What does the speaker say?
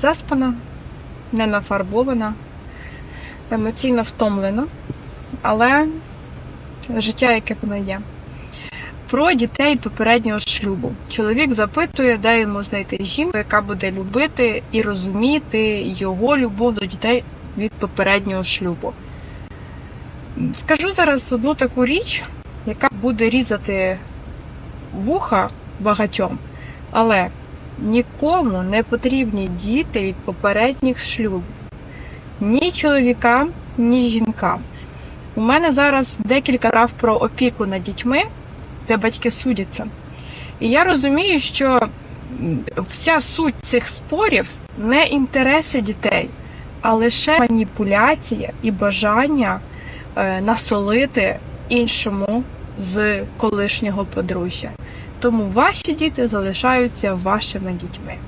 заспана, не нафарбована, емоційно втомлена, але життя, яке воно є. Про дітей попереднього шлюбу. Чоловік запитує, де йому знайти жінку, яка буде любити і розуміти його любов до дітей від попереднього шлюбу. Скажу зараз одну таку річ, яка буде різати вуха багатьом, але нікому не потрібні діти від попередніх шлюбів. Ні чоловікам, ні жінкам. У мене зараз декілька прав про опіку над дітьми, де батьки судяться. І я розумію, що вся суть цих спорів не інтереси дітей, а лише маніпуляція і бажання е, насолити іншому з колишнього подружжя. Тому ваші діти залишаються вашими дітьми.